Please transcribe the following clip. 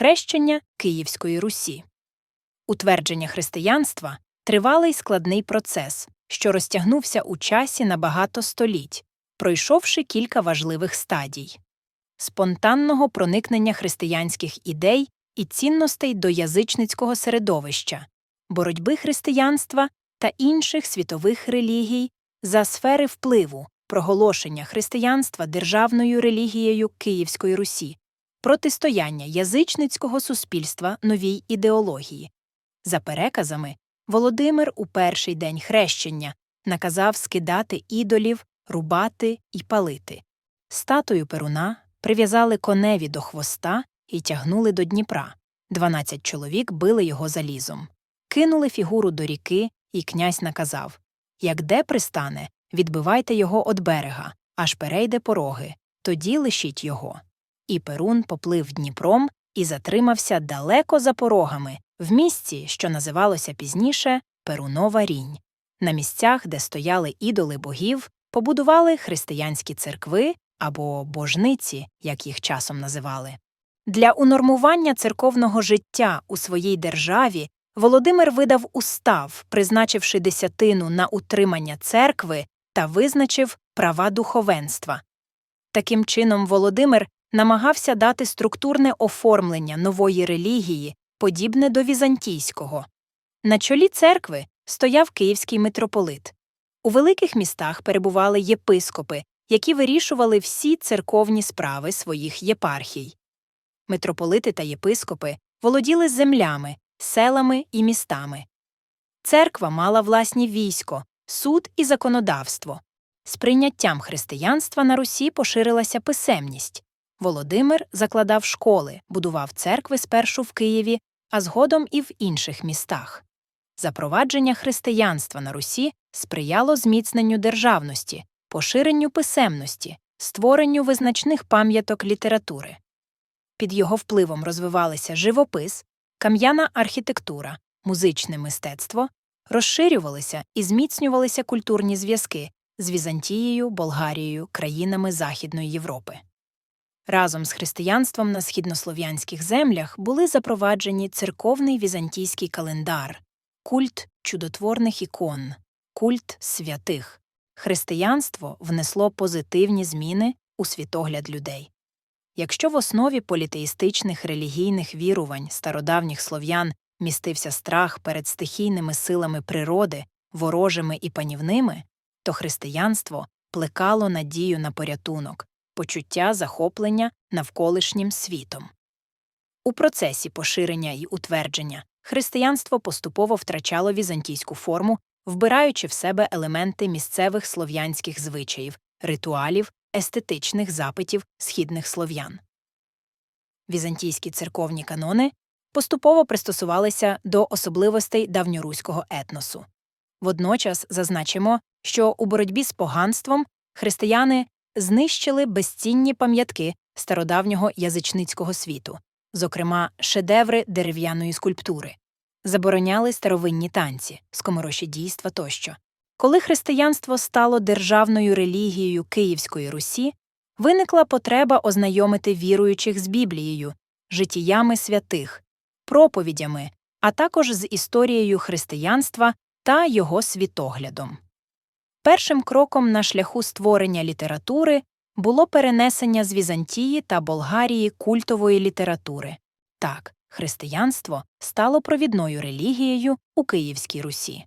хрещення Київської Русі. Утвердження християнства тривалий складний процес, що розтягнувся у часі на багато століть, пройшовши кілька важливих стадій спонтанного проникнення християнських ідей і цінностей до язичницького середовища, боротьби християнства та інших світових релігій за сфери впливу, проголошення християнства державною релігією Київської Русі, протистояння язичницького суспільства новій ідеології. За переказами, Володимир у перший день хрещення наказав скидати ідолів, рубати і палити. Статую Перуна прив'язали коневі до хвоста і тягнули до Дніпра. Дванадцять чоловік били його залізом. Кинули фігуру до ріки, і князь наказав Як де пристане, відбивайте його од берега, аж перейде пороги, тоді лишіть його. І Перун поплив Дніпром і затримався далеко за порогами, в місці, що називалося пізніше Перунова Рінь. На місцях, де стояли ідоли богів, побудували християнські церкви або божниці, як їх часом називали. Для унормування церковного життя у своїй державі Володимир видав устав, призначивши десятину на утримання церкви та визначив права духовенства. Таким чином, Володимир намагався дати структурне оформлення нової релігії, подібне до візантійського. На чолі церкви стояв київський митрополит. У великих містах перебували єпископи, які вирішували всі церковні справи своїх єпархій. Митрополити та єпископи володіли землями, селами і містами. Церква мала власні військо, суд і законодавство. З прийняттям християнства на Русі поширилася писемність. Володимир закладав школи, будував церкви спершу в Києві, а згодом і в інших містах. Запровадження християнства на Русі сприяло зміцненню державності, поширенню писемності, створенню визначних пам'яток літератури. Під його впливом розвивалися живопис, кам'яна архітектура, музичне мистецтво, розширювалися і зміцнювалися культурні зв'язки з Візантією, Болгарією, країнами Західної Європи. Разом з християнством на східнослов'янських землях були запроваджені церковний візантійський календар, культ чудотворних ікон, культ святих. Християнство внесло позитивні зміни у світогляд людей. Якщо в основі політеїстичних релігійних вірувань стародавніх слов'ян містився страх перед стихійними силами природи, ворожими і панівними, то християнство плекало надію на порятунок, почуття захоплення навколишнім світом. У процесі поширення і утвердження християнство поступово втрачало візантійську форму, вбираючи в себе елементи місцевих слов'янських звичаїв, ритуалів, естетичних запитів східних слов'ян. Візантійські церковні канони поступово пристосувалися до особливостей давньоруського етносу. Водночас зазначимо, що у боротьбі з поганством християни знищили безцінні пам'ятки стародавнього язичницького світу, зокрема шедеври дерев'яної скульптури, забороняли старовинні танці, скомороші дійства тощо. Коли християнство стало державною релігією Київської Русі, виникла потреба ознайомити віруючих з Біблією, життями святих, проповідями, а також з історією християнства та його світоглядом. Першим кроком на шляху створення літератури було перенесення з Візантії та Болгарії культової літератури. Так, християнство стало провідною релігією у Київській Русі.